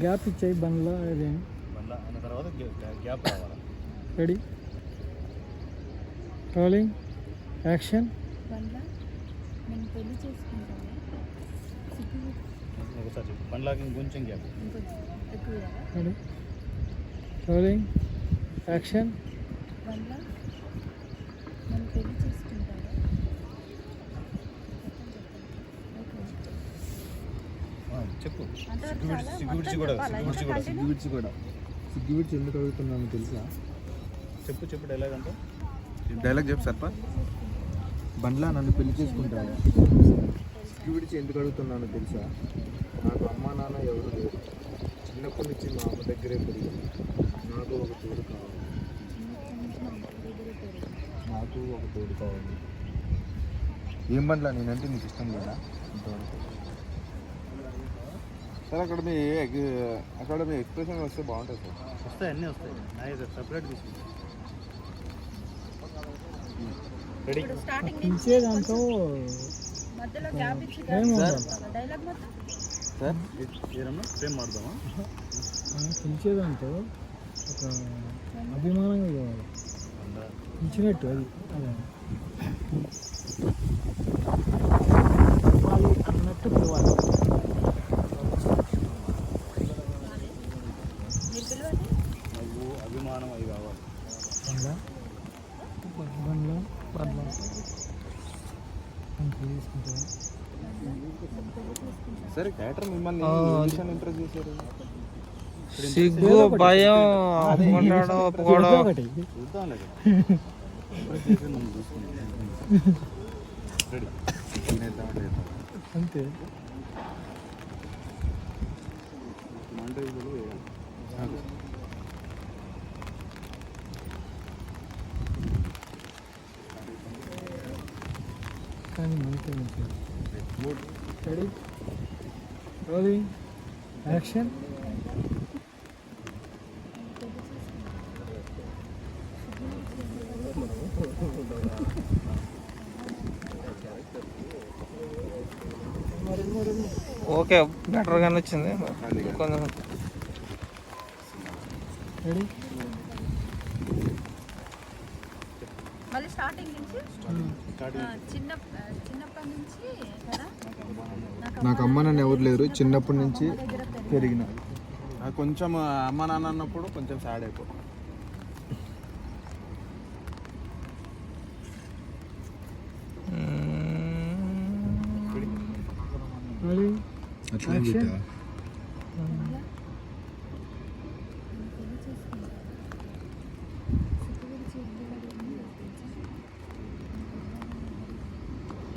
Gap ఇచ్చాయి బండ్లో అదే తర్వాత గ్యా- గ్యాప్ రావాలి? రెడీ? రోలింగ్ యాక్షన్ ఇంకొంచెం గ్యాప్ ఇంకొంచెం ఎక్కువ రెడీ రోలింగ్ యాక్షన్ బండ్ల నేను పెళ్ళి చేసుకుంటావా చెప్పు. అంతవరకు చాలా సిగ్గు విడిచి మొత్తం కూడా చెప్పాలా? సిగ్గు విడిచి ఇంకా కూడా continue? సిగ్గు విడిచి కూడా. సిగ్గు విడిచి ఎందుకు అడుగుతున్నాను తెలుసా? చెప్పు చెప్పు డైలాగ్ అంటే. డైలాగ్ చెప్పు సర్ప. బండ్లా నన్ను పెళ్ళి చేసుకుంటాను సిగ్గు విడిచి ఎందుకు అడుగుతున్నాను తెలుసా? నాకు అమ్మా నాన్న ఎవరు లేరు. చిన్నప్పటి నుంచి మా అమ్మ దగ్గరే పెరిగింది. నాకు ఒక తోడు కావాలి. నాకు ఒక తోడు కావాలి. ఏం బండ్లా? నేనంటే నీకు ఇష్టం లేదా? ఇంతవరకు. సార్ అక్కడ మీ అక్కడ మీ ఎక్స్ప్రెషన్ వస్తే బాగుంటుంది సార్. వస్తాయి అన్నీ వస్తాయి. నా సపరేట్ తీసుకుంటా రెడీ ఇప్పుడు స్టార్టింగ్ నుంచి పిలిచే దాంతో మధ్యలో గ్యాప్ ఇచ్చి ఏం ఉండదు. డైలాగ్ మొత్తం సార్? ఏరమ్మా సేమ్ మారుదామా? పిలిచే దాంతో ఒక అభిమానంగా కావాలి పిలిచినట్టు అది అదే. పిలవాలి అన్నట్టు పిలవాలి. అభిమానం అవి కావాలి బండ్ల? బండ్ల బండ్ల. అంతే తీసుకుంటావా సరే క్యాటర్ మిమ్మల్ని ఇంట్రెస్ట్ చేశారు? సిగ్గు భయం ఒప్పుకోడో. ఏదో ఒకటి చూద్దాం లేదు ఇంప్రెస్ చేసి నువ్వు చూసుకుంటా రెడీ అంతే మంటే కానీ మనకే మంచిది ready rolling action okay better గానే వచ్చింది. కొంచెం రెడీ మళ్ళీ స్టార్టింగ్ నుంచి చిన్న చిన్నప్పటి నుంచి కదా? నాకు అమ్మ నాన్న ఎవరు లేరు. చిన్నప్పటి నుంచి పెరిగిన. నాకు కొంచెం అమ్మ నాన్న అన్నప్పుడు కొంచెం సాడ్ అయిపో అట్లా.